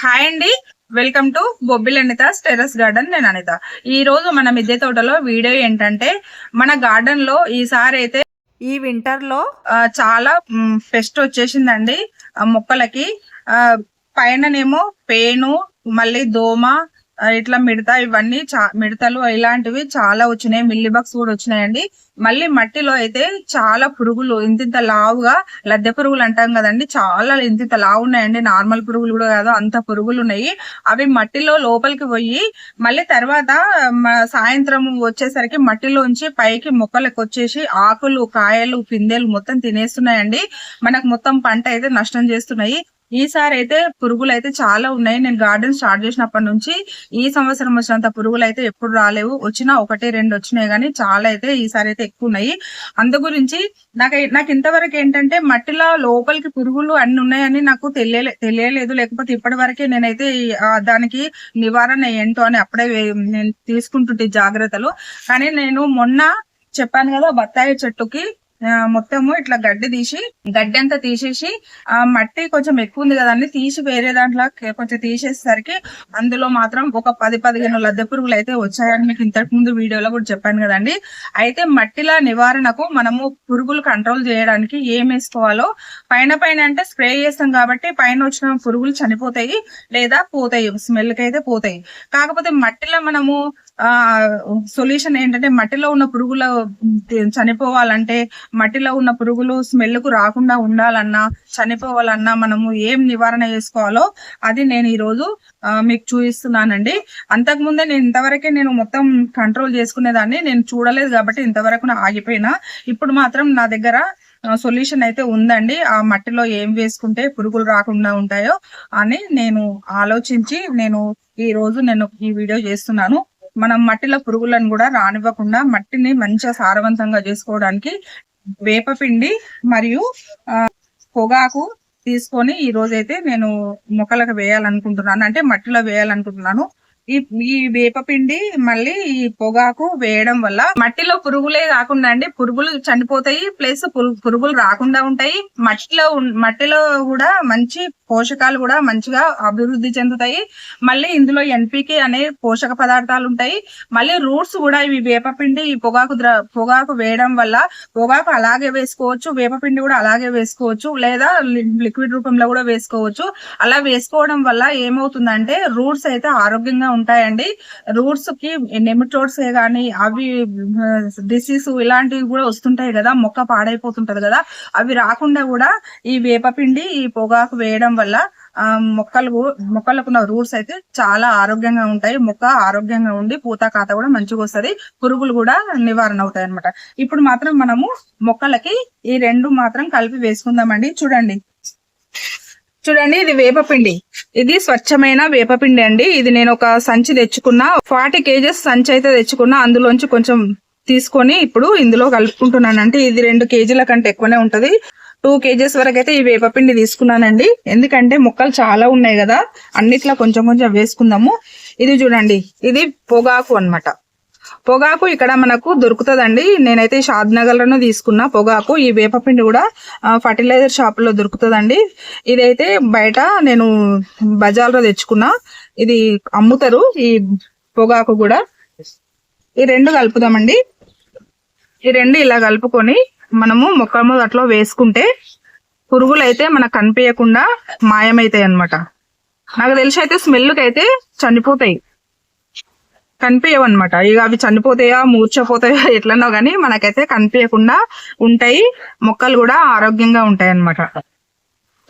Hi అండి. Welcome to Bobbili Anitha terrace garden నేను అనిత. ఈ రోజు మన మిద్దె తోటలో వీడియో ఏంటంటే మన గార్డెన్లో ఈసారి అయితే ఈ వింటర్లో చాలా పెస్ట్ వచ్చేసిందండి ఆ, మొక్కలకి. పైననేమో పేను మళ్ళీ దోమ ఇట్లా మిడత ఇవన్నీ చా మిడతలు ఇలాంటివి చాలా వచ్చినాయి. మిల్లీ బగ్స్ కూడా వచ్చినాయండి. మళ్ళీ మట్టిలో అయితే చాలా పురుగులు ఇంతింత లావుగా లద్దె పురుగులు అంటాం కదండి. చాలా ఇంతింత లావు ఉన్నాయండి. నార్మల్ పురుగులు కూడా కాదు అంత పురుగులు ఉన్నాయి. అవి మట్టిలో లోపలికి పోయి మళ్ళీ తర్వాత సాయంత్రం వచ్చేసరికి మట్టిలోంచి పైకి మొక్కలకు వచ్చేసి ఆకులు కాయలు పిందెలు మొత్తం తినేస్తున్నాయండి. మనకు మొత్తం పంట అయితే నష్టం చేస్తున్నాయి. ఈసారి అయితే పురుగులు అయితే చాలా ఉన్నాయి. నేను గార్డెన్ స్టార్ట్ చేసినప్పటి నుంచి ఈ సంవత్సరం వచ్చినంత పురుగులు అయితే ఎప్పుడు రాలేవు. వచ్చినా ఒకటి రెండు వచ్చినాయి కానీ చాలా అయితే ఈసారి అయితే ఎక్కువ ఉన్నాయి. అందు గురించి నాకు నాకు ఇంతవరకు ఏంటంటే మట్టిలో లోపలికి పురుగులు అన్ని ఉన్నాయని నాకు తెలియలే తెలియలేదు. లేకపోతే ఇప్పటి వరకే నేనైతే దానికి నివారణ ఏంటో అని అప్పుడే నేను తీసుకుంటుంటే జాగ్రత్తలు. కానీ నేను మొన్న చెప్పాను కదా బత్తాయి చెట్టుకి మొత్తము ఇట్లా గడ్డి తీసి గడ్డి అంతా తీసేసి ఆ మట్టి కొంచెం ఎక్కువ ఉంది కదండి తీసి వేరే దాంట్లో కొంచెం తీసేసరికి అందులో మాత్రం ఒక పది పదిహేను లద్దె పురుగులు అయితే వచ్చాయని మీకు ఇంతకు ముందు వీడియోలో కూడా చెప్పాను కదండి. అయితే మట్టిల నివారణకు మనము పురుగులు కంట్రోల్ చేయడానికి ఏం వేసుకోవాలో పైన పైన అంటే స్ప్రే చేస్తాం కాబట్టి పైన వచ్చిన పురుగులు చనిపోతాయి లేదా పోతాయి స్మెల్కి అయితే పోతాయి. కాకపోతే మట్టిలో మనము సొల్యూషన్ ఏంటంటే మట్టిలో ఉన్న పురుగులు చనిపోవాలంటే మట్టిలో ఉన్న పురుగులు స్మెల్కు రాకుండా ఉండాలన్నా చనిపోవాలన్నా మనము ఏం నివారణ చేసుకోవాలో అది నేను ఈరోజు మీకు చూపిస్తున్నానండి. అంతకుముందే నేను ఇంతవరకే నేను మొత్తం కంట్రోల్ చేసుకునేదాన్ని నేను చూడలేదు కాబట్టి ఇంతవరకు నా ఆగిపోయినా. ఇప్పుడు మాత్రం నా దగ్గర సొల్యూషన్ అయితే ఉందండి. ఆ మట్టిలో ఏం వేసుకుంటే పురుగులు రాకుండా ఉంటాయో అని నేను ఆలోచించి నేను ఈ రోజు నేను ఈ వీడియో చేస్తున్నాను. మనం మట్టిలో పురుగులను కూడా రానివ్వకుండా మట్టిని మంచిగా సారవంతంగా చేసుకోవడానికి వేపపిండి మరియు ఆ, పొగాకు తీసుకొని ఈ రోజైతే నేను మొక్కలకు వేయాలనుకుంటున్నాను. అంటే మట్టిలో వేయాలనుకుంటున్నాను. ఈ ఈ వేపపిండి మళ్ళీ ఈ పొగాకు వేయడం వల్ల మట్టిలో పురుగులే కాకుండా అండి పురుగులు చనిపోతాయి ప్లస్ పురుగులు రాకుండా ఉంటాయి. మట్టిలో మట్టిలో కూడా మంచి పోషకాలు కూడా మంచిగా అభివృద్ధి చెందుతాయి. మళ్ళీ ఇందులో ఎన్పికే అనే పోషక పదార్థాలు ఉంటాయి. మళ్ళీ రూట్స్ కూడా ఇవి వేపపిండి ఈ పొగాకు ద్ర పొగాకు వేయడం వల్ల పొగాకు అలాగే వేసుకోవచ్చు వేపపిండి కూడా అలాగే వేసుకోవచ్చు లేదా లిక్విడ్ రూపంలో కూడా వేసుకోవచ్చు. అలా వేసుకోవడం వల్ల ఏమవుతుందంటే రూట్స్ అయితే ఆరోగ్యంగా ఉంటాయండి. రూట్స్కి నెమిటోడ్స్ కానీ అవి డిసీజ్ ఇలాంటివి కూడా వస్తుంటాయి కదా మొక్క పాడైపోతుంటది కదా అవి రాకుండా కూడా ఈ వేపపిండి ఈ పొగాకు వేయడం వల్ల మొక్కలు మొక్కలకు రూట్స్ అయితే చాలా ఆరోగ్యంగా ఉంటాయి. మొక్క ఆరోగ్యంగా ఉండి పూత కాత కూడా మంచిగా వస్తది. పురుగులు కూడా నివారణ అవుతాయి అనమాట ఇప్పుడు మాత్రం మనము మొక్కలకి ఈ రెండు మాత్రం కలిపి వేసుకుందామండి. చూడండి. చూడండి ఇది వేపపిండి. ఇది స్వచ్ఛమైన వేపపిండి అండి. ఇది నేను ఒక సంచి తెచ్చుకున్నా. ఫార్టీ కేజెస్ సంచి అయితే తెచ్చుకున్నా. అందులోంచి కొంచెం తీసుకొని ఇప్పుడు ఇందులో కలుపుకుంటున్నాను అంటే ఇది రెండు కేజీల కంటే ఎక్కువనే ఉంటది. టూ కేజెస్ వరకు అయితే ఈ వేపపిండి తీసుకున్నానండి. ఎందుకంటే మొక్కలు చాలా ఉన్నాయి కదా అన్నిట్లో కొంచెం కొంచెం వేసుకుందాము. ఇది చూడండి ఇది పొగాకు అన్నమాట. పొగాకు ఇక్కడ మనకు దొరుకుతుందండి. నేనైతే షాద్ నగర్ తీసుకున్న పొగాకు. ఈ వేపపిండి కూడా ఫర్టిలైజర్ షాప్లో దొరుకుతుందండి. ఇదైతే బయట నేను బజార్లో తెచ్చుకున్నా. ఇది అమ్ముతారు ఈ పొగాకు కూడా. ఈ రెండు కలుపుదామండి. ఈ రెండు ఇలా కలుపుకొని మనము మొక్కము అట్లా వేసుకుంటే పురుగులు అయితే మనకు కనిపించకుండా మాయమైతాయి అనమాట నాకు తెలిసి అయితే స్మెల్కి అయితే చనిపోతాయి. కనిపించవు అనమాట ఇక అవి చనిపోతాయా మూర్చపోతాయా ఎట్లనో కానీ మనకైతే కనిపించకుండా ఉంటాయి. మొక్కలు కూడా ఆరోగ్యంగా ఉంటాయి అన్నమాట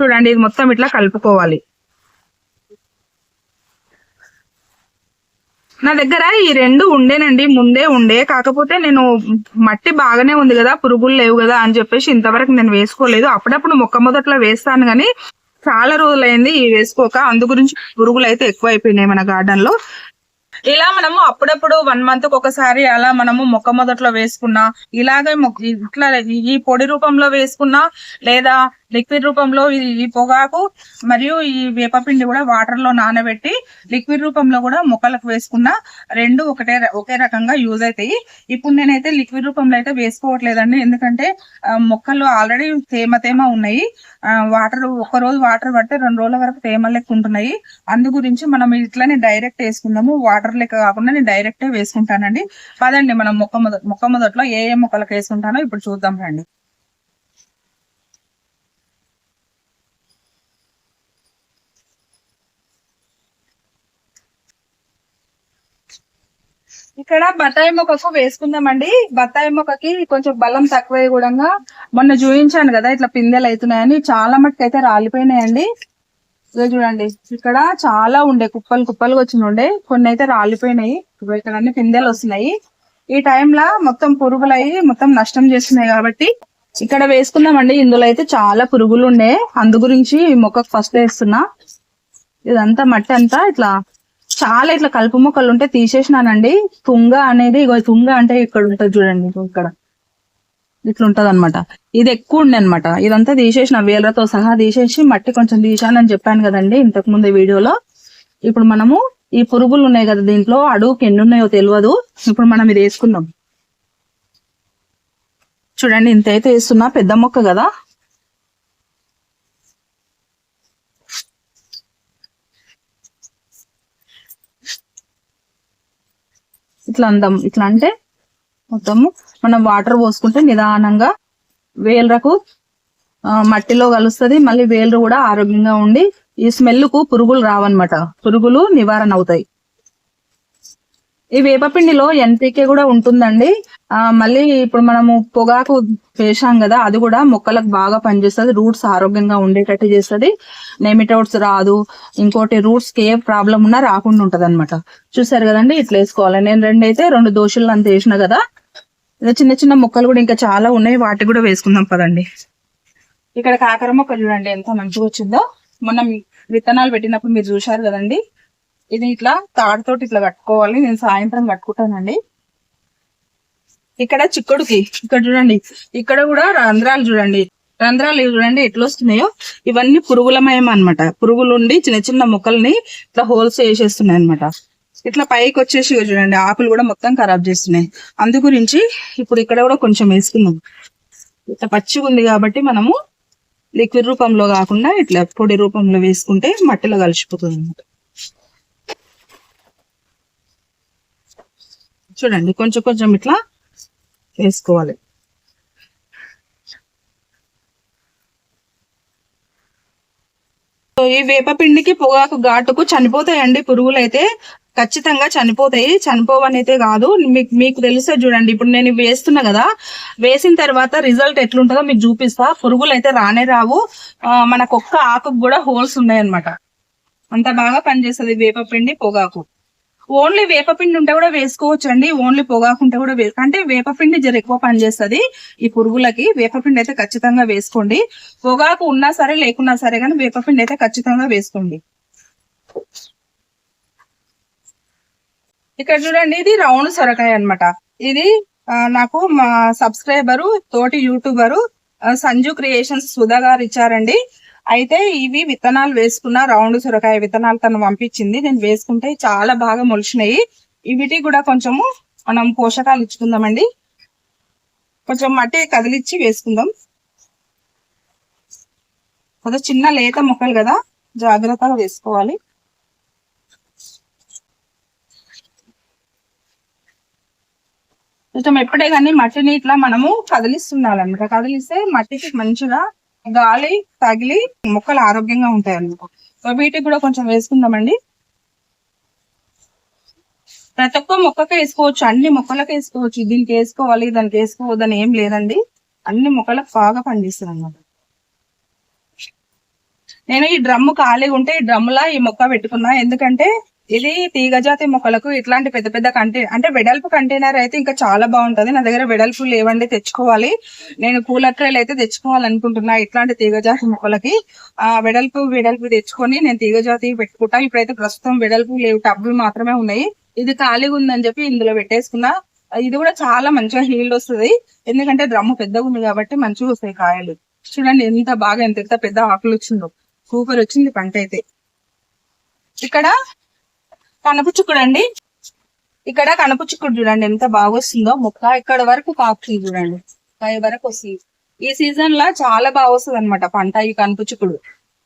చూడండి ఇది మొత్తం ఇట్లా కలుపుకోవాలి. నా దగ్గర ఈ రెండు ఉండేనండి ముందే ఉండే. కాకపోతే నేను మట్టి బాగానే ఉంది కదా పురుగులు లేవు కదా అని చెప్పేసి ఇంతవరకు నేను వేసుకోలేదు. అప్పుడప్పుడు మొక్క మొదట్లో వేస్తాను కానీ చాలా రోజులైంది ఇవి వేసుకోక. అందు గురించి పురుగులు అయితే ఎక్కువ అయిపోయినాయి మన గార్డెన్లో. ఇలా మనము అప్పుడప్పుడు వన్ మంత్ ఒకసారి అలా మనము మొక్క మొదట్లో వేసుకున్నా ఇలాగే మొక్క- ఇట్లా ఈ పొడి రూపంలో వేసుకున్నా లేదా లిక్విడ్ రూపంలో ఈ- పొగాకు మరియు ఈ వేపపిండి కూడా వాటర్లో నానబెట్టి లిక్విడ్ రూపంలో కూడా మొక్కలకు వేసుకున్న రెండు ఒకటే ఒకే రకంగా యూజ్ అవుతాయి ఇప్పుడు నేనైతే లిక్విడ్ రూపంలో అయితే వేసుకోవట్లేదండి. ఎందుకంటే ఆ, మొక్కలు ఆల్రెడీ తేమ తేమ ఉన్నాయి. వాటర్ ఒక రోజు వాటర్ పడితే రెండు రోజుల వరకు తేమ లెక్క ఉంటున్నాయి. అందు గురించి మనం ఇట్లానే డైరెక్ట్ వేసుకుందాము. వాటర్ లెక్క కాకుండా నేను డైరెక్ట్ వేసుకుంటానండి. పదండి మనం మొక్క మొక్క మొదట్లో ఏ ఏ మొక్కలకు వేసుకుంటానో ఇప్పుడు చూద్దాం రండి. ఇక్కడ బత్తాయి మొక్కకు వేసుకుందామండి. బత్తాయి మొక్కకి కొంచెం బలం తక్కువ కూడా మొన్న చూపించాను కదా ఇట్లా పిందెలు అవుతున్నాయని చాలా మట్టుకు అయితే రాలిపోయినాయండి. ఇదో చూడండి ఇక్కడ చాలా ఉండే కుప్పలు కుప్పలుగా వచ్చిన ఉండే. కొన్ని అయితే రాలిపోయినాయి. ఇక్కడ అన్ని పిందెలు వస్తున్నాయి. ఈ టైంలో మొత్తం పురుగులు అయ్యి మొత్తం నష్టం చేస్తున్నాయి కాబట్టి ఇక్కడ వేసుకుందామండి. ఇందులో అయితే చాలా పురుగులు ఉండే. అందు గురించి ఈ మొక్కకు ఫస్ట్ వేస్తున్నా. ఇదంతా మట్టి అంతా ఇట్లా చాలా ఇట్లా కలుపు మొక్కలు ఉంటే తీసేసినానండి. తుంగ అనేది ఇగో తుంగ అంటే ఇక్కడ ఉంటది చూడండి ఇక్కడ. ఇట్లా ఉంటది అనమాట ఇది ఎక్కువ ఉండే అనమాట ఇదంతా తీసేసిన వేలతో సహా తీసేసి మట్టి కొంచెం తీసానని చెప్పాను కదండి ఇంతకు ముందు వీడియోలో. ఇప్పుడు మనము ఈ పురుగులు ఉన్నాయి కదా దీంట్లో అడుగుకి ఎన్ని ఉన్నాయో తెలియదు ఇప్పుడు మనం ఇది వేసుకుందాం. చూడండి ఇంత అయితే వేస్తున్నా పెద్ద మొక్క కదా. ఇట్లా అందాం ఇట్లా అంటే మొత్తము మనం వాటర్ పోసుకుంటే నిదానంగా వేలరకు ఆ, మట్టిలో కలుస్తుంది మళ్ళీ వేలు కూడా ఆరోగ్యంగా ఉండి ఈ స్మెల్కు పురుగులు రావన్నమాట. పురుగులు నివారణ అవుతాయి. ఈ వేపపిండిలో ఎన్పికే కూడా ఉంటుందండి. ఆ మళ్ళీ ఇప్పుడు మనము పొగాకు వేసాం కదా అది కూడా మొక్కలకు బాగా పనిచేస్తుంది రూట్స్ ఆరోగ్యంగా ఉండేటట్టు చేస్తుంది. నెమిటోడ్స్ రాదు ఇంకోటి రూట్స్కి ఏ ప్రాబ్లం ఉన్నా రాకుండా ఉంటది అనమాట చూసారు కదండి ఇట్లా వేసుకోవాలి. నేను రెండు అయితే రెండు దోశలు అంత వేసిన కదా ఇలా చిన్న చిన్న మొక్కలు కూడా ఇంకా చాలా ఉన్నాయి వాటి కూడా వేసుకుందాం పదండి. ఇక్కడ కాకర మొక్క చూడండి ఎంత మంచిగా వచ్చిందో. మనం విత్తనాలు పెట్టినప్పుడు మీరు చూశారు కదండి ఇది ఇట్లా తాడుతోటి ఇట్లా కట్టుకోవాలి. నేను సాయంత్రం కట్టుకుంటానండి. ఇక్కడ చిక్కుడుకి ఇక్కడ చూడండి. ఇక్కడ కూడా రంధ్రాలు చూడండి. రంధ్రాలు చూడండి ఎట్లా వస్తున్నాయో? ఇవన్నీ పురుగులమయం అన్నమాట. పురుగులు ఉండి చిన్న చిన్న మొక్కల్ని ఇట్లా హోల్స్ వేసేస్తున్నాయి అన్నమాట ఇట్లా పైకి వచ్చేసి చూడండి. ఆకులు కూడా మొత్తం ఖరాబ్ చేస్తున్నాయి. అందు గురించి ఇప్పుడు ఇక్కడ కూడా కొంచెం వేసుకుందాం. ఇట్లా పచ్చిగా ఉంది కాబట్టి మనము లిక్విడ్ రూపంలో కాకుండా ఇట్లా పొడి రూపంలో వేసుకుంటే మట్టిలో కలిసిపోతుంది అనమాట చూడండి కొంచెం కొంచెం ఇట్లా వేసుకోవాలి. సో ఈ వేపపిండికి పొగాకు ఘాటుకు చనిపోతాయండి పురుగులు అయితే ఖచ్చితంగా చనిపోతాయి. చనిపోవనైతే కాదు. మీకు మీకు తెలుసే చూడండి ఇప్పుడు నేను వేస్తున్నా కదా వేసిన తర్వాత రిజల్ట్ ఎట్లుంటుందో మీకు చూపిస్తా. పురుగులు అయితే రానే రావు. మనకు ఒక్క ఆకుకు కూడా హోల్స్ ఉన్నాయి అనమాట అంత బాగా పనిచేస్తుంది వేపపిండి పొగాకు. ఓన్లీ వేపపిండి ఉంటే కూడా వేసుకోవచ్చు అండి ఓన్లీ పొగాకు ఉంటే కూడా వే- అంటే వేపపిండి జర ఎక్కువ పనిచేస్తుంది ఈ పురుగులకి వేపపిండి అయితే ఖచ్చితంగా వేసుకోండి. పొగాకు ఉన్నా సరే లేకున్నా సరే కానీ వేపపిండి అయితే ఖచ్చితంగా వేసుకోండి. ఇక్కడ చూడండి ఇది రౌండ్ సొరకాయ అన్నమాట. ఇది నాకు మా సబ్స్క్రైబరు తోటి యూట్యూబరు సంజు క్రియేషన్స్ సుధా గారు ఇచ్చారండి. అయితే ఇవి విత్తనాలు వేసుకున్న రౌండ్ సొరకాయ విత్తనాలు తను పంపించింది. నేను వేసుకుంటే చాలా బాగా మొలిచినాయి. ఇవిటి కూడా కొంచెము మనం పోషకాలు ఇచ్చుకుందామండి. కొంచెం మట్టి కదిలిచ్చి వేసుకుందాం. కొంచెం చిన్న లేత మొక్కలు కదా జాగ్రత్తగా వేసుకోవాలి. కొంచెం ఎప్పుడే కానీ మట్టిని ఇట్లా మనము కదిలిస్తుండాలన్నమాట కదిలిస్తే మట్టికి మంచిగా గాలి తగిలి మొక్కలు ఆరోగ్యంగా ఉంటాయి అన్నమాట సో వీటికి కూడా కొంచెం వేసుకుందామండి. ప్రతి ఒక్క మొక్కకి వేసుకోవచ్చు అన్ని మొక్కలకు వేసుకోవచ్చు. దీనికి వేసుకోవాలి దానికి వేసుకోవద్దని ఏం లేదండి. అన్ని మొక్కలకు బాగా పనిచేస్తుంది అన్నమాట నేను ఈ డ్రమ్ము ఖాళీగా ఉంటే ఈ డ్రమ్ములా ఈ మొక్క పెట్టుకున్నా. ఎందుకంటే ఇది తీగజాతి మొక్కలకు ఇట్లాంటి పెద్ద పెద్ద కంటే అంటే వెడల్పు కంటైనర్ అయితే ఇంకా చాలా బాగుంటది. నా దగ్గర వెడల్పు లేవండి తెచ్చుకోవాలి. నేను కూలర్ ట్రైల్ అయితే తెచ్చుకోవాలనుకుంటున్నా ఇట్లాంటి తీగజాతి మొక్కలకి. ఆ వెడల్పు వెడల్పు తెచ్చుకొని నేను తీగజాతి పెట్టుకుంటా. ఇప్పుడైతే ప్రస్తుతం వెడల్పు లేవు టబ్బులు మాత్రమే ఉన్నాయి. ఇది ఖాళీగా ఉందని చెప్పి ఇందులో పెట్టేసుకున్నా. ఇది కూడా చాలా మంచిగా హీల్డ్ వస్తుంది. ఎందుకంటే డ్రమ్ము పెద్దగా ఉంది కాబట్టి మంచిగా వస్తాయి కాయలు. చూడండి ఎంత బాగా ఎంత ఎంత పెద్ద ఆకులు వచ్చిందో. సూపర్ వచ్చింది పంట అయితే. ఇక్కడ కనపు అండి ఇక్కడ కనపు చూడండి ఎంత బాగా వస్తుందో మొక్క ఇక్కడ వరకు కాపుతుంది చూడండి. పై వరకు వస్తుంది. ఈ సీజన్లో చాలా బాగా వస్తుంది అనమాట పంట ఈ కనుపుచుకుడు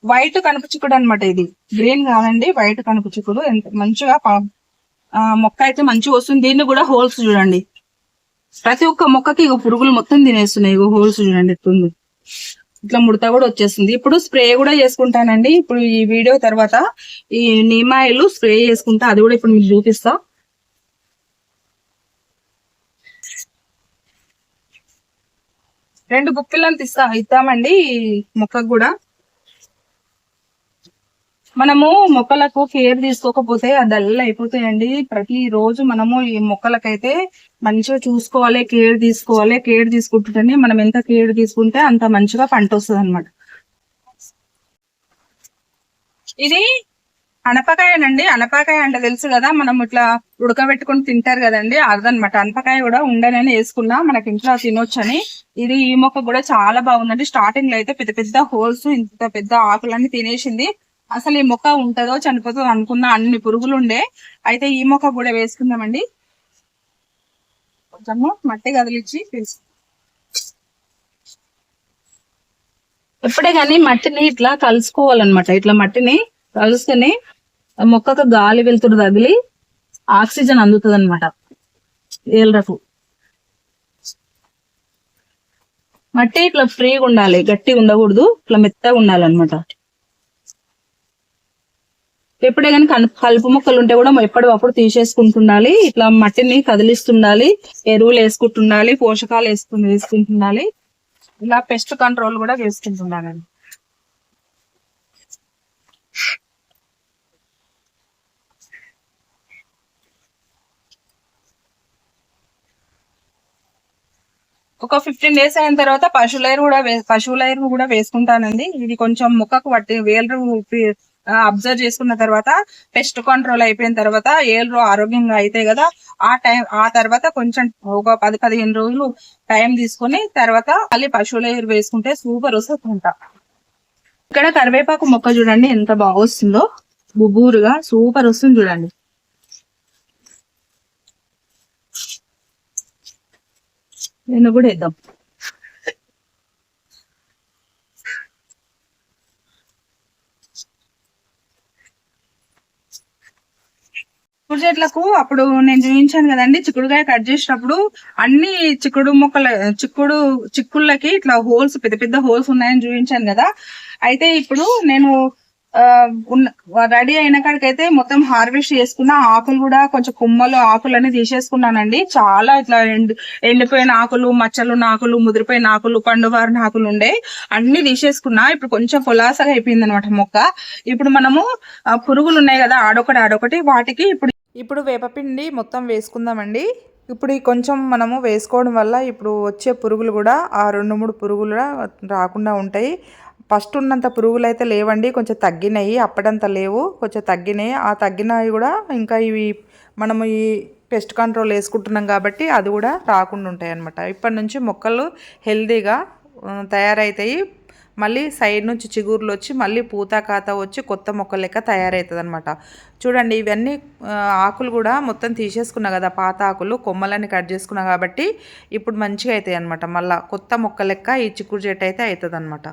వైట్ కనుపు అనమాట ఇది. గ్రీన్ కాదండి వైట్ కనుపుచుకుడు ఎంత మంచిగా మొక్క అయితే మంచిగా వస్తుంది. దీన్ని కూడా హోల్స్ చూడండి. ప్రతి ఒక్క మొక్కకి ఇక పురుగులు మొత్తం తినేస్తున్నాయి. ఇక హోల్స్ చూడండి ఎట్లుంది. ఇట్లా ముడత కూడా వచ్చేస్తుంది. ఇప్పుడు స్ప్రే కూడా చేసుకుంటానండి. ఇప్పుడు ఈ వీడియో తర్వాత ఈ నీమాయిలు స్ప్రే చేసుకుంటా. అది కూడా ఇప్పుడు మీకు చూపిస్తా. రెండు గుప్పిళ్ళని తీస్తా. ఇస్తామండి మొక్కకు కూడా. మనము మొక్కలకు కేర్ తీసుకోకపోతే అది డల్ అయిపోతాయండి. ప్రతి రోజు మనము ఈ మొక్కలకైతే మంచిగా చూసుకోవాలి కేర్ తీసుకోవాలి. కేర్ తీసుకుంటుంటే మనం ఎంత కేర్ తీసుకుంటే అంత మంచిగా పంట వస్తుంది అనమాట ఇది అనపకాయనండి. అనపకాయ అంటే తెలుసు కదా మనం ఇట్లా ఉడకబెట్టుకుని తింటారు కదండి అదనమాట అనపకాయ కూడా ఉండనని వేసుకున్నా మనకి ఇంట్లో తినొచ్చని. ఇది ఈ మొక్క కూడా చాలా బాగుందండి. స్టార్టింగ్లో అయితే పెద్ద పెద్ద హోల్స్ ఇంత పెద్ద ఆకులన్నీ తినేసింది. అసలు ఈ మొక్క ఉంటుందో చనిపోతుందో అనుకున్న అన్ని పురుగులు ఉండే అయితే ఈ మొక్క కూడా వేసుకుందామండి. కొంచెము మట్టి కదిలిచ్చి ఎప్పుడే కానీ మట్టిని ఇట్లా కలుసుకోవాలన్నమాట. ఇట్లా మట్టిని కలుసుకొని ఆ మొక్కకు గాలి వెలుతురు తగిలి ఆక్సిజన్ అందుతుంది అనమాట ఏళ్ళకు మట్టి ఇట్లా ఫ్రీగా ఉండాలి. గట్టిగా ఉండకూడదు. ఇట్లా మెత్తగా ఉండాలన్నమాట. ఎప్పుడే కానీ కలుపు మొక్కలు ఉంటే కూడా ఎప్పటికప్పుడు తీసేసుకుంటుండాలి. ఇట్లా మట్టిని కదిలిస్తుండాలి. ఎరువులు వేసుకుంటుండాలి. పోషకాలు వేసుకు వేసుకుంటుండాలి. ఇలా పెస్ట్ కంట్రోల్ కూడా చేసుకుంటున్నానండి ఒక ఫిఫ్టీన్ డేస్ అయిన తర్వాత పశువుల ఎరువు కూడా వే- పశువుల ఎరువు కూడా వేసుకుంటానండి. ఇది కొంచెం మొక్కకు పట్టి వేలు అబ్జర్వ్ చేసుకున్న తర్వాత పెస్ట్ కంట్రోల్ అయిపోయిన తర్వాత ఏళ్ళు ఆరోగ్యంగా అయితే కదా ఆ టైం ఆ తర్వాత కొంచెం ఒక పది పదిహేను రోజులు టైం తీసుకొని తర్వాత మళ్ళీ పశువుల ఎరువు వేసుకుంటే సూపర్ వస్తుంది అంట ఇక్కడ కరివేపాకు మొక్క చూడండి ఎంత బాగా వస్తుందో. బుబూరుగా సూపర్ వస్తుంది చూడండి. నేను కూడా వేద్దాం. చిక్కుడు చెట్లకు అప్పుడు నేను చూపించాను కదండి చిక్కుడుకాయ కట్ చేసినప్పుడు అన్ని చిక్కుడు మొక్కల చిక్కుడు చిక్కుళ్ళకి ఇట్లా హోల్స్ పెద్ద పెద్ద హోల్స్ ఉన్నాయని చూపించాను కదా. అయితే ఇప్పుడు నేను రెడీ అయిన కాడికైతే మొత్తం హార్వెస్ట్ చేసుకున్న ఆకులు కూడా కొంచెం కొమ్మలు ఆకులన్నీ తీసేసుకున్నానండి. చాలా ఇట్లా ఎండి ఎండిపోయిన ఆకులు మచ్చలు నాకులు ముదిరిపోయిన ఆకులు పండువారిన ఆకులు ఉండే అన్ని తీసేసుకున్నా ఇప్పుడు కొంచెం పొలాసగా అయిపోయింది అనమాట మొక్క. ఇప్పుడు మనము పురుగులు ఉన్నాయి కదా ఆడొకటి ఆడొకటి వాటికి ఇప్పుడు ఇప్పుడు వేపపిండి మొత్తం వేసుకుందామండి. ఇప్పుడు ఈ కొంచెం మనము వేసుకోవడం వల్ల ఇప్పుడు వచ్చే పురుగులు కూడా ఆ రెండు మూడు పురుగులు రాకుండా ఉంటాయి. ఫస్ట్ ఉన్నంత పురుగులు అయితే లేవండి కొంచెం తగ్గినాయి అప్పడంత లేవు కొంచెం తగ్గినాయి. ఆ తగ్గినవి కూడా ఇంకా ఇవి మనము ఈ పెస్ట్ కంట్రోల్ వేసుకుంటున్నాం కాబట్టి అది కూడా రాకుండా ఉంటాయి అన్నమాట ఇప్పటి నుంచి మొక్కలు హెల్తీగా తయారవుతాయి మళ్ళీ సైడ్ నుంచి చిగుర్లు వచ్చి మళ్ళీ పూత కాత వచ్చి కొత్త మొక్క లెక్క తయారవుతుంది అనమాట చూడండి ఇవన్నీ ఆకులు కూడా మొత్తం తీసేసుకున్నా కదా పాత ఆకులు కొమ్మలన్నీ కట్ చేసుకున్నా కాబట్టి ఇప్పుడు మంచిగా అవుతాయి అనమాట మళ్ళీ కొత్త మొక్క లెక్క ఈ చిక్కుడు చెట్టు అయితే అవుతుంది అనమాట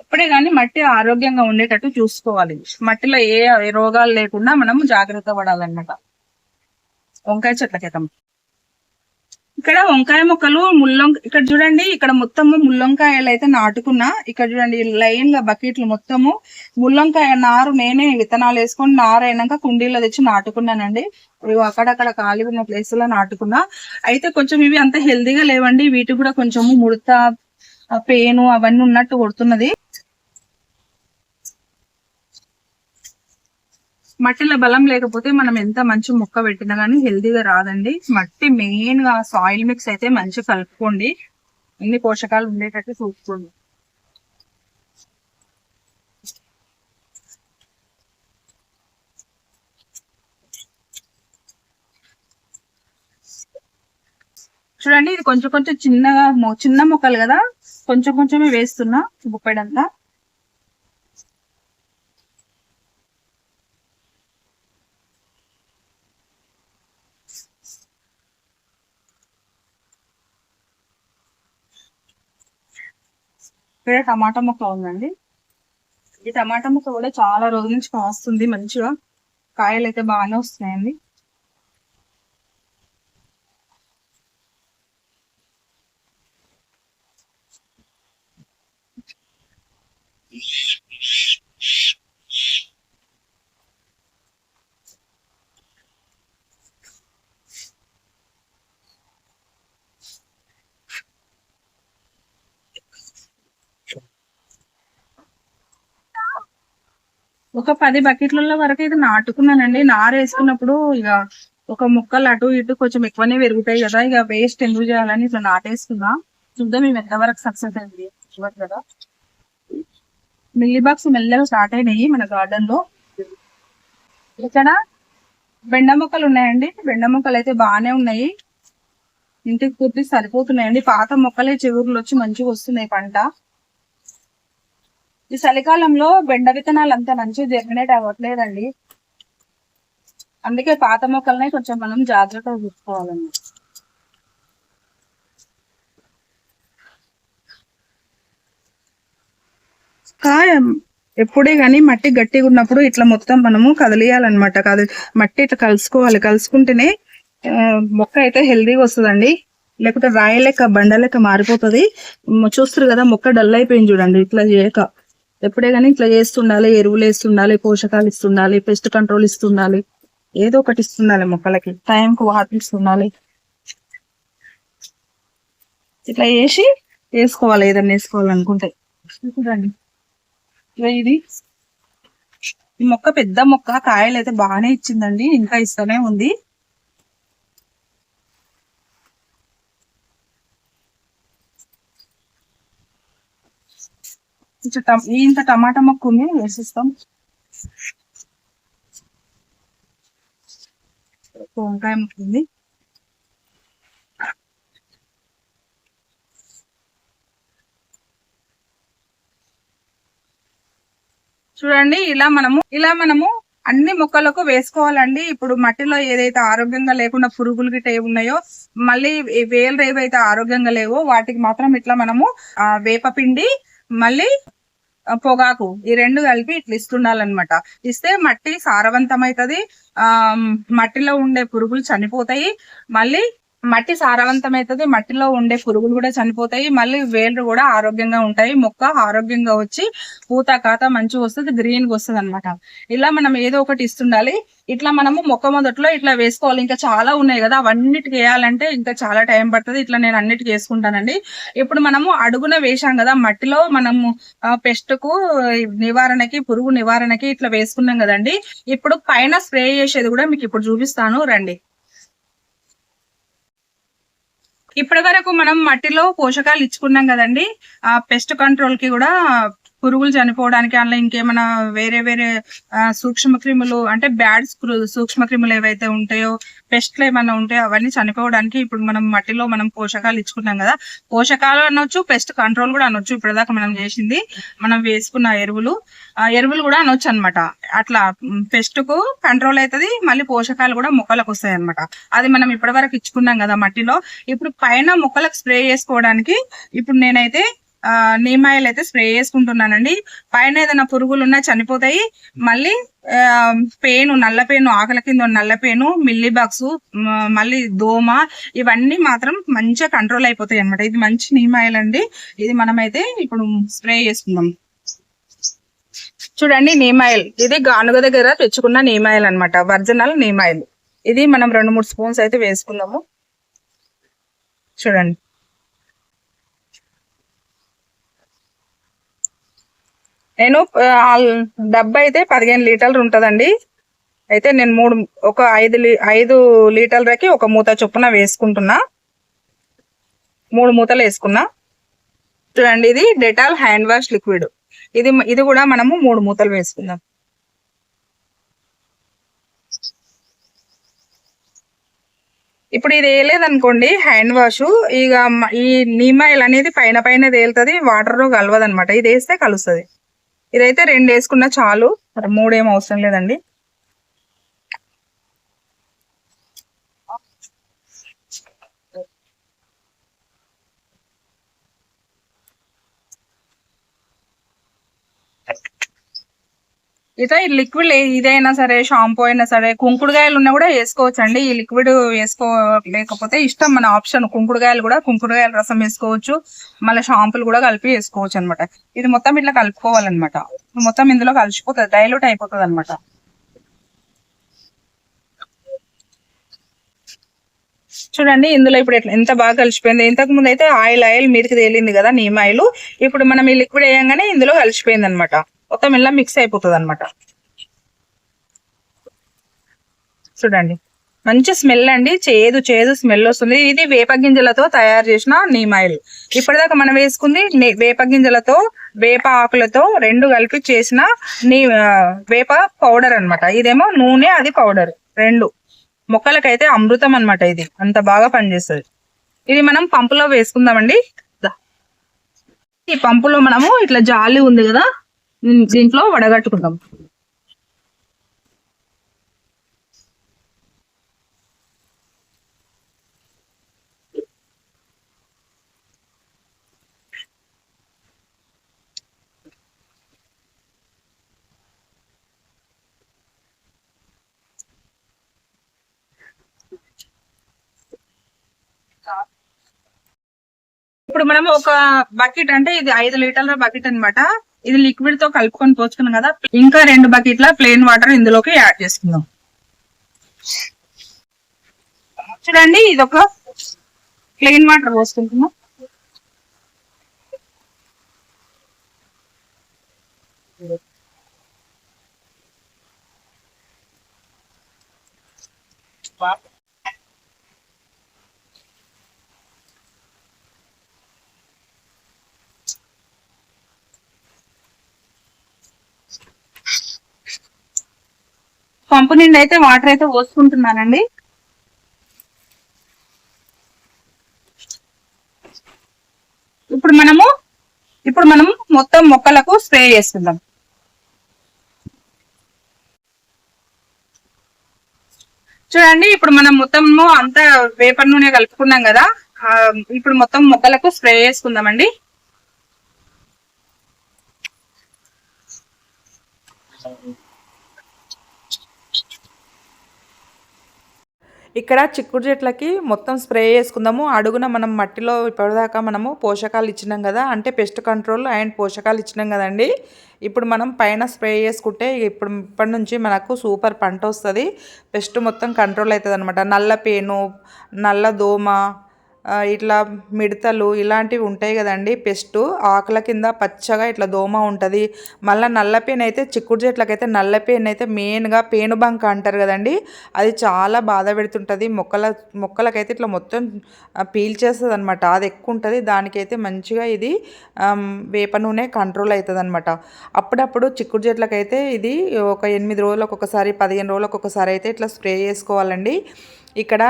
ఎప్పుడే కానీ మట్టి ఆరోగ్యంగా ఉండేటట్టు చూసుకోవాలి. మట్టిలో ఏ రోగాలు లేకుండా మనం జాగ్రత్త పడాలన్నమాట. వంకాయ చెట్లకేతం ఇక్కడ వంకాయ మొక్కలు ముల్లంక ఇక్కడ చూడండి ఇక్కడ మొత్తము ముల్లంకాయలు అయితే నాటుకున్నా. ఇక్కడ చూడండి లైన్గా బకెట్లు మొత్తము. ముల్లంకాయ నారు నేనే విత్తనాలు వేసుకొని నారు అయినాక కుండీలో తెచ్చి నాటుకున్నానండి. అక్కడక్కడ ఖాళీ ఉన్న ప్లేస్లో నాటుకున్నా. అయితే కొంచెం ఇవి అంత హెల్దీగా లేవండి. వీటికి కూడా కొంచెము ముడత పేను అవన్నీ ఉన్నట్టు కొడుతున్నది. మట్టిలో బలం లేకపోతే మనం ఎంత మంచి మొక్క పెట్టినా కానీ హెల్దీగా రాదండి. మట్టి మెయిన్గా సాయిల్ మిక్స్ అయితే మంచి కలుపుకోండి. అన్ని పోషకాలు ఉండేటట్టు చూసుకోండి. చూడండి ఇది కొంచెం కొంచెం చిన్నగా మొ- చిన్న మొక్కలు కదా. కొంచెం కొంచెమే వేస్తున్నా గుప్పెడంతా. ఇక్కడ టమాటా ముక్క ఉందండి. ఈ టమాటా ముక్క కూడా చాలా రోజుల నుంచి కాస్తుంది మంచిగా కాయలు అయితే బాగానే వస్తున్నాయండి. ఒక పది బకెట్లలో వరకు అయితే నాటుకున్నానండి. నారు వేసుకున్నప్పుడు ఇక ఒక ముక్కలు అటు ఇటు కొంచెం ఎక్కువనే పెరుగుతాయి కదా. ఇక వేస్ట్ ఎందుకు చేయాలని ఇట్లా నాటేసుకున్నా. చూద్దాం మేము ఎంతవరకు సక్సెస్ అయింది. కదా. మిల్లీ బాక్స్ మెల్లగా స్టార్ట్ అయినాయి మన గార్డెన్లో. ఇక్కడ బెండ మొక్కలు ఉన్నాయండి. బెండ మొక్కలు అయితే బాగానే ఉన్నాయి. ఇంటికి పూర్తి సరిపోతున్నాయండి. పాత మొక్కలే చిగురులు వచ్చి మంచిగా వస్తున్నాయి పంట. ఈ చలికాలంలో బెండ విత్తనాలు అంత మంచిగా జర్మినేట్ అవ్వట్లేదండి. అందుకే పాత మొక్కలనే కొంచెం మనం జాగ్రత్తగా చూసుకోవాలండి కాయ ఎప్పుడే కానీ మట్టి గట్టిగా ఉన్నప్పుడు ఇట్లా మొత్తం మనము కదిలియాలన్నమాట. కది మట్టి ఇట్లా కలుసుకోవాలి. కలుసుకుంటేనే మొక్క అయితే హెల్దీగా వస్తుందండి. లేకపోతే రాయలేక బండలేక బండ లెక్క మారిపోతుంది చూస్తారు కదా మొక్క డల్ అయిపోయింది చూడండి. ఇట్లా చేయక. ఎప్పుడే కానీ ఇట్లా చేస్తుండాలి ఎరువులు వేస్తుండాలి పోషకాలు ఇస్తుండాలి పెస్ట్ కంట్రోల్ ఇస్తుండాలి. ఏదో ఒకటి ఇస్తుండాలి మొక్కలకి. టైంకు వాటర్ ఇస్తుండాలి. ఇట్లా వేసి వేసుకోవాలి ఏదన్నా వేసుకోవాలనుకుంటే. చూడండి. ఇది. ఈ మొక్క పెద్ద మొక్క కాయలు అయితే బాగానే ఇచ్చిందండి. ఇంకా ఇస్తూనే ఉంది. ఇంత టమాటా మొక్క ఉంది వేసిస్తాం. వంకాయ మొక్క ఉంది. చూడండి ఇలా మనము ఇలా మనము అన్ని మొక్కలకు వేసుకోవాలండి. ఇప్పుడు మట్టిలో ఏదైతే ఆరోగ్యంగా లేకుండా పురుగులు గిట్ట ఏవి ఉన్నాయో మళ్ళీ వేలు ఏవైతే ఆరోగ్యంగా లేవో వాటికి మాత్రం ఇట్లా మనము వేప పిండి మళ్ళీ పొగాకు. ఈ రెండు కలిపి ఇట్లా ఇస్తుండాలన్నమాట. ఇస్తే మట్టి సారవంతమైతది ఆ మట్టిలో ఉండే పురుగులు చనిపోతాయి. మళ్ళీ మట్టి సారవంతమైతది మట్టిలో ఉండే పురుగులు కూడా చనిపోతాయి మళ్ళీ వేళ్ళు కూడా ఆరోగ్యంగా ఉంటాయి మొక్క ఆరోగ్యంగా వచ్చి పూత కాత మంచిగా వస్తుంది గ్రీన్గా వస్తుంది అనమాట ఇలా మనం ఏదో ఒకటి ఇస్తుండాలి. ఇట్లా మనము మొక్క మొదట్లో ఇట్లా వేసుకోవాలి. ఇంకా చాలా ఉన్నాయి కదా అవన్నిటికి వేయాలంటే ఇంకా చాలా టైం పడుతుంది. ఇట్లా నేను అన్నిటికి వేసుకుంటానండి. ఇప్పుడు మనము అడుగున వేసాం కదా మట్టిలో మనము పెస్ట్కు నివారణకి పురుగు నివారణకి ఇట్లా వేసుకున్నాం కదండి. ఇప్పుడు పైన స్ప్రే చేసేది కూడా మీకు ఇప్పుడు చూపిస్తాను. రండి. ఇప్పటి వరకు మనం మట్టిలో పోషకాలు ఇచ్చుకున్నాం కదండి. ఆ పెస్ట్ కంట్రోల్కి కూడా పురుగులు చనిపోవడానికి అలా ఇంకేమైనా వేరే వేరే సూక్ష్మ క్రిములు అంటే బ్యాడ్ సూక్ష్మ క్రిములు ఏవైతే ఉంటాయో పెస్ట్లు ఏమైనా ఉంటాయో అవన్నీ చనిపోవడానికి ఇప్పుడు మనం మట్టిలో మనం పోషకాలు ఇచ్చుకున్నాం కదా పోషకాలు అనొచ్చు పెస్ట్ కంట్రోల్ కూడా అనొచ్చు. ఇప్పటిదాకా మనం చేసింది మనం వేసుకున్న ఎరువులు ఆ ఎరువులు కూడా అనొచ్చు అనమాట అట్లా పెస్ట్కు కంట్రోల్ అవుతుంది మళ్ళీ పోషకాలు కూడా మొక్కలకు వస్తాయి అనమాట అది మనం ఇప్పటి వరకు ఇచ్చుకున్నాం కదా మట్టిలో. ఇప్పుడు పైన మొక్కలకు స్ప్రే చేసుకోవడానికి ఇప్పుడు నేనైతే ఆ ఆయిల్ అయితే స్ప్రే చేసుకుంటున్నానండి. పైన ఏదైనా పురుగులు ఉన్నా చనిపోతాయి. మళ్ళీ ఆ, పేను నల్ల పేను ఆకలి కింద నల్ల పేను మిల్లీ బాక్స్ మళ్ళీ దోమ ఇవన్నీ మాత్రం మంచిగా కంట్రోల్ అయిపోతాయి అనమాట ఇది మంచి నీమ్ ఆయిల్ అండి ఇది మనమైతే ఇప్పుడు స్ప్రే చేసుకుందాం. చూడండి నీమ్ ఆయిల్ ఇది గానుగ దగ్గర తెచ్చుకున్న నీమాయిల్ అన్నమాట. ఒరిజినల్ నీమాయిల్ ఇది మనం రెండు మూడు స్పూన్స్ అయితే వేసుకుందాము. చూడండి. నేను డబ్బా అయితే పదిహేను లీటర్లు ఉంటుందండి. అయితే నేను మూడు ఒక ఐదు లీ ఐదు లీటర్లకి ఒక మూత చొప్పున వేసుకుంటున్నా. మూడు మూతలు వేసుకున్నా. చూడండి ఇది డెటాల్ హ్యాండ్ వాష్ లిక్విడ్. ఇది ఇది కూడా మనము మూడు మూతలు వేసుకుందాం. ఇప్పుడు ఇది వేయలేదనుకోండి హ్యాండ్ వాష్. ఇక ఈ ఈ నీమాయిల్ అనేది పైన పైన తేలుతుంది వాటర్ కలవదనమాట. కలవదు అనమాట ఇది వేస్తే కలుస్తుంది. ఇదైతే రెండు వేసుకున్నా చాలు. మరి మూడేం అవసరం లేదండి. ఇదే ఈ లిక్విడ్ ఇదైనా సరే షాంపూ అయినా సరే కుంకుడుకాయలు ఉన్నా కూడా వేసుకోవచ్చు అండి ఈ లిక్విడ్ వేసుకో లేకపోతే ఇష్టం మన ఆప్షన్ కుంకుడుకాయలు కూడా కుంకుడుకాయల రసం వేసుకోవచ్చు. మళ్ళీ షాంపూలు కూడా కలిపి వేసుకోవచ్చు అనమాట ఇది మొత్తం ఇట్లా కలుపుకోవాలన్నమాట మొత్తం ఇందులో కలిసిపోతుంది డైల్యూట్ అయిపోతుంది అనమాట చూడండి ఇందులో ఇప్పుడు ఎట్లా- ఎంత బాగా కలిసిపోయింది. ఇంతకు ముందు అయితే ఆయిల్ ఆయిల్ మీదకి తేలింది కదా నీమ్ ఆయిల్. ఇప్పుడు మనం ఈ లిక్విడ్ వేయంగానే ఇందులో కలిసిపోయింది అనమాట మొత్తం ఇలా మిక్స్ అయిపోతుంది అనమాట చూడండి. మంచి స్మెల్ అండి. చేదు చేదు స్మెల్ వస్తుంది. ఇది వేప గింజలతో తయారు చేసిన నీమ్ ఆయిల్. ఇప్పటిదాకా మనం వేసుకుంది నే- వేప గింజలతో వేప ఆకులతో రెండు కలిపి చేసిన నీ వేప పౌడర్ అన్నమాట. ఇదేమో నూనె అది పౌడర్ రెండు. మొక్కలకైతే అమృతం అన్నమాట ఇది. అంత బాగా పనిచేస్తుంది. ఇది మనం పంపులో వేసుకుందామండి. ఈ పంపులో మనము ఇట్లా జాలి ఉంది కదా దీంట్లో వడగట్టుకుందాం ఇప్పుడు మనం ఒక బకెట్ అంటే ఇది ఐదు లీటర్ల బకెట్ అన్నమాట. ఇది లిక్విడ్తో కలుపుకొని పోసుకున్నాం కదా ఇంకా రెండు బకెట్ల ప్లెయిన్ వాటర్ ఇందులోకి యాడ్ చేసుకుందాం. చూడండి ఇది ఒక ప్లెయిన్ వాటర్ పోసుకుంటున్నాం. పంపు నిండి అయితే వాటర్ అయితే పోసుకుంటున్నానండి. ఇప్పుడు మనము ఇప్పుడు మనం మొత్తం మొక్కలకు స్ప్రే చేసుకుందాం చూడండి ఇప్పుడు మనం మొత్తము అంతా వేపర్ నూనె కలుపుకున్నాం కదా ఇప్పుడు మొత్తం మొక్కలకు స్ప్రే చేసుకుందామండి. ఇక్కడ చిక్కుడు చెట్లకి మొత్తం స్ప్రే చేసుకుందాము. అడుగున మనం మట్టిలో ఇప్పటిదాకా మనము పోషకాలు ఇచ్చినాం కదా అంటే పెస్ట్ కంట్రోల్ అండ్ పోషకాలు ఇచ్చినాం కదండి. ఇప్పుడు మనం పైన స్ప్రే చేసుకుంటే ఇప్పుడు ఇప్పటి నుంచి మనకు సూపర్ పంట వస్తుంది. పెస్ట్ మొత్తం కంట్రోల్ అవుతుంది అనమాట నల్ల పేను నల్ల దోమ ఇట్లా మిడతలు ఇలాంటివి ఉంటాయి కదండి పెస్ట్. ఆకుల కింద పచ్చగా ఇట్లా దోమ ఉంటుంది. మళ్ళీ నల్లపేను అయితే చిక్కుడు చెట్లకైతే నల్లపేను అయితే మెయిన్గా పేను బంక అంటారు కదండి. అది చాలా బాధ పెడుతుంటుంది. మొక్కల మొక్కలకైతే ఇట్లా మొత్తం పీల్చేస్తుంది అనమాట అది ఎక్కువ ఉంటుంది దానికైతే మంచిగా ఇది వేప నూనె కంట్రోల్ అవుతుంది అనమాట అప్పుడప్పుడు చిక్కుడు చెట్లకైతే ఇది ఒక ఎనిమిది రోజులకు ఒకసారి పదిహేను రోజులకు ఒకసారి అయితే ఇట్లా స్ప్రే చేసుకోవాలండి. ఇక్కడ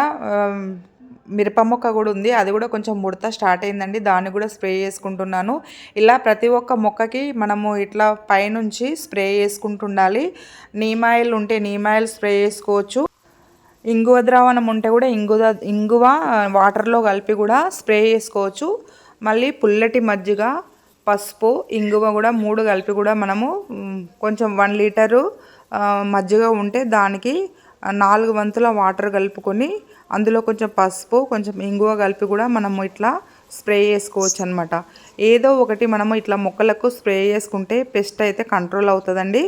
మిరప మొక్క కూడా ఉంది. అది కూడా కొంచెం ముడత స్టార్ట్ అయిందండి. దాన్ని కూడా స్ప్రే చేసుకుంటున్నాను. ఇలా ప్రతి ఒక్క మొక్కకి మనము ఇట్లా పైనుంచి స్ప్రే చేసుకుంటుండాలి. నీమ్ ఆయిల్ ఉంటే నీమ్ ఆయిల్ స్ప్రే చేసుకోవచ్చు. ఇంగువ ద్రావణం ఉంటే కూడా ఇంగువ ఇంగువ వాటర్లో కలిపి కూడా స్ప్రే చేసుకోవచ్చు. మళ్ళీ పుల్లటి మజ్జిగ పసుపు ఇంగువ కూడా మూడు కలిపి కూడా మనము కొంచెం వన్ లీటరు మజ్జిగ ఉంటే దానికి నాలుగు వంతుల వాటర్ కలుపుకొని అందులో కొంచెం పసుపు కొంచెం ఇంగువ కలిపి కూడా మనము ఇట్లా స్ప్రే చేసుకోవచ్చు అనమాట ఏదో ఒకటి మనము ఇట్లా మొక్కలకు స్ప్రే చేసుకుంటే పెస్ట్ అయితే కంట్రోల్ అవుతుందండి.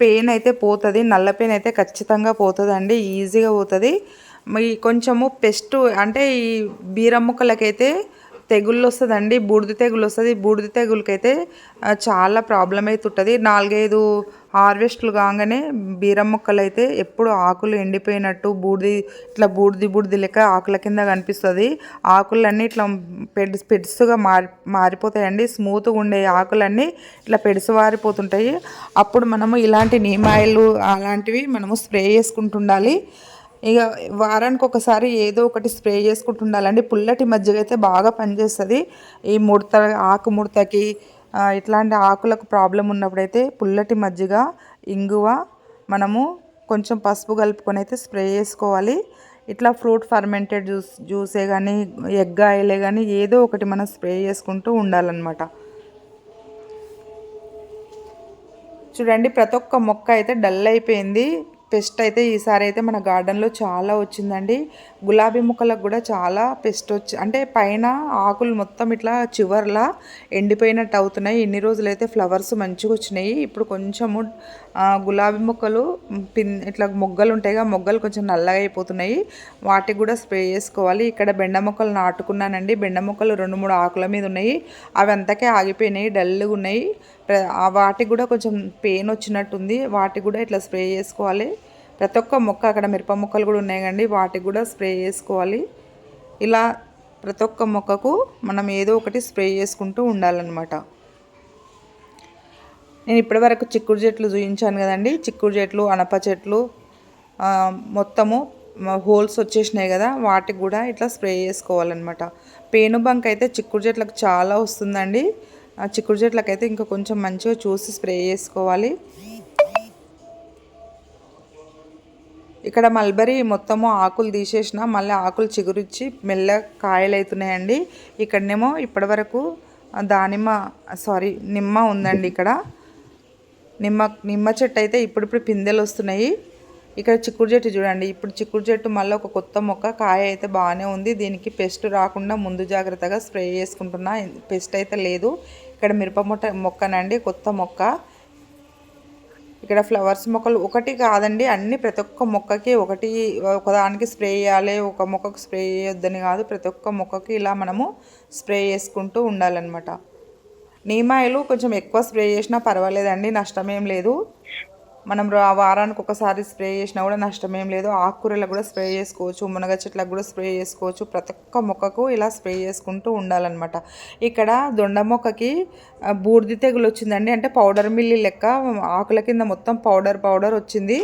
పెయిన్ అయితే పోతుంది నల్ల పెయిన్ అయితే ఖచ్చితంగా పోతుందండి ఈజీగా పోతుంది. ఈ కొంచెము పెస్ట్ అంటే ఈ బీర మొక్కలకైతే తెగుళ్ళు వస్తుందండి బూడిద తెగులు వస్తుంది బూడిద తెగులకైతే చాలా ప్రాబ్లం అయితే ఉంటుంది నాలుగైదు హార్వెస్ట్లు కాగానే బీరం మొక్కలు అయితే ఎప్పుడు ఆకులు ఎండిపోయినట్టు బూడిది ఇట్లా బూడిది బూడిది లెక్క ఆకుల కింద కనిపిస్తుంది. ఆకులన్నీ ఇట్లా పెడ్స్ పెడుసుగా మారి మారిపోతాయండి. స్మూత్గా ఉండే ఆకులన్నీ ఇట్లా పెడుసు వారిపోతుంటాయి. అప్పుడు మనము ఇలాంటి నీమాయిలు అలాంటివి మనము స్ప్రే చేసుకుంటుండాలి. ఇక వారానికి ఒకసారి ఏదో ఒకటి స్ప్రే చేసుకుంటుండాలండి. పుల్లటి మజ్జిగ అయితే బాగా పనిచేస్తుంది. ఈ ముడత ఆకు ముడతకి ఇట్లాంటి ఆకులకు ప్రాబ్లం ఉన్నప్పుడైతే పుల్లటి మజ్జిగ ఇంగువ మనము కొంచెం పసుపు కలుపుకొని అయితే స్ప్రే చేసుకోవాలి. ఇట్లా ఫ్రూట్ ఫర్మెంటెడ్ జ్యూస్ జ్యూసే కానీ ఎగ్ ఆయిలే కానీ ఏదో ఒకటి మనం స్ప్రే చేసుకుంటూ ఉండాలన్నమాట. చూడండి ప్రతి ఒక్క మొక్క అయితే డల్ అయిపోయింది. పెస్ట్ అయితే ఈసారి అయితే మన గార్డెన్లో చాలా వచ్చిందండి. గులాబీ మొక్కలకు కూడా చాలా పెస్ట్ వచ్చి అంటే పైన ఆకులు మొత్తం ఇట్లా చివర్లా ఎండిపోయినట్టు అవుతున్నాయి. ఇన్ని రోజులు అయితే ఫ్లవర్స్ మంచిగా వచ్చినాయి. ఇప్పుడు కొంచెము గులాబీ మొక్కలు పిన్ ఇట్లా మొగ్గలు ఉంటాయి కదా మొగ్గలు కొంచెం నల్లగా అయిపోతున్నాయి. వాటికి కూడా స్ప్రే చేసుకోవాలి. ఇక్కడ బెండ మొక్కలు నాటుకున్నానండి. బెండ మొక్కలు రెండు మూడు ఆకుల మీద ఉన్నాయి. అవి అంతకే ఆగిపోయినాయి డల్గా ఉన్నాయి. ప్ర- వాటికి కూడా కొంచెం పెయిన్ వచ్చినట్టుంది. వాటికి కూడా ఇట్లా స్ప్రే చేసుకోవాలి. ప్రతి ఒక్క మొక్క అక్కడ మిరప మొక్కలు కూడా ఉన్నాయి కండి వాటికి కూడా స్ప్రే చేసుకోవాలి. ఇలా ప్రతి ఒక్క మొక్కకు మనం ఏదో ఒకటి స్ప్రే చేసుకుంటూ ఉండాలన్నమాట. నేను ఇప్పటివరకు చిక్కుడు చెట్లు చూపించాను కదండి. చిక్కుడు చెట్లు అనప చెట్లు మొత్తము హోల్స్ వచ్చేసినాయి కదా. వాటికి కూడా ఇట్లా స్ప్రే చేసుకోవాలన్నమాట. పేను బంక్ అయితే చిక్కుడు చెట్లకు చాలా వస్తుందండి. ఆ చిక్కుడు చెట్లకు అయితే ఇంకా కొంచెం మంచిగా చూసి స్ప్రే చేసుకోవాలి. ఇక్కడ మల్బరీ మొత్తము ఆకులు తీసేసిన మళ్ళీ ఆకులు చిగురిచ్చి మెల్ల కాయలు అవుతున్నాయండి ఇక్కడనేమో ఇప్పటివరకు దానిమ్మ సారీ నిమ్మ ఉందండి ఇక్కడ. నిమ్మ నిమ్మ చెట్టు అయితే ఇప్పుడిప్పుడు పిందెలు వస్తున్నాయి. ఇక్కడ చిక్కుడు చెట్టు చూడండి. ఇప్పుడు చిక్కుడు చెట్టు మళ్ళీ ఒక కొత్త మొక్క కాయ అయితే బాగానే ఉంది. దీనికి పెస్ట్ రాకుండా ముందు జాగ్రత్తగా స్ప్రే చేసుకుంటున్నా. పెస్ట్ అయితే లేదు. ఇక్కడ మిరప మొట్ట మొక్కనండి. కొత్త మొక్క. ఇక్కడ ఫ్లవర్స్ మొక్కలు ఒకటి కాదండి. అన్ని ప్రతి ఒక్క మొక్కకి ఒకటి ఒకదానికి స్ప్రే చేయాలి. ఒక మొక్కకు స్ప్రే చేయొద్దని కాదు. ప్రతి ఒక్క మొక్కకి ఇలా మనము స్ప్రే చేసుకుంటూ ఉండాలన్నమాట. నీమాయిలు కొంచెం ఎక్కువ స్ప్రే చేసినా పర్వాలేదండి నష్టమేం లేదు. మనం ఆ వారానికి ఒకసారి స్ప్రే చేసినా కూడా నష్టమేం లేదు. ఆకుకూరలకు కూడా స్ప్రే చేసుకోవచ్చు మునగ చెట్లకు కూడా స్ప్రే చేసుకోవచ్చు. ప్రతి ఒక్క మొక్కకు ఇలా స్ప్రే చేసుకుంటూ ఉండాలన్నమాట. ఇక్కడ దొండ మొక్కకి బూర్ది తెగులు వచ్చిందండి. అంటే పౌడర్ మిల్లి లెక్క ఆకుల కింద మొత్తం పౌడర్ పౌడర్ వచ్చింది.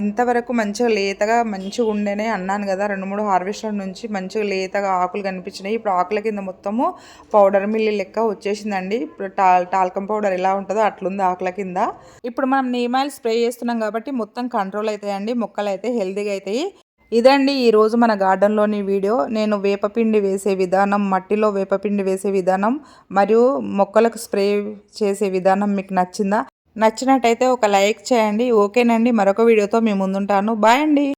ఇంతవరకు మంచిగా లేతగా మంచిగా ఉండేనే అన్నాను కదా. రెండు మూడు హార్వెస్టర్ నుంచి మంచిగా లేతగా ఆకులు కనిపించినాయి. ఇప్పుడు ఆకుల కింద మొత్తము పౌడర్ మిల్లి లెక్క వచ్చేసిందండి. ఇప్పుడు టాల్ టాల్కం పౌడర్ ఎలా ఉంటుందో అట్లుంది ఆకుల కింద. ఇప్పుడు మనం ఆయిల్ స్ప్రే చేస్తున్నాం కాబట్టి మొత్తం కంట్రోల్ అవుతాయండి మొక్కలు అయితే హెల్తీగా అవుతాయి ఇదండి ఈరోజు మన గార్డెన్లోని వీడియో. నేను వేపపిండి వేసే విధానం మట్టిలో వేపపిండి వేసే విధానం మరియు మొక్కలకు స్ప్రే చేసే విధానం మీకు నచ్చిందా? నచ్చినట్టయితే ఒక లైక్ చేయండి. ఓకేనండి మరొక వీడియోతో మీ ముందుంటాను. బాయ్ అండి!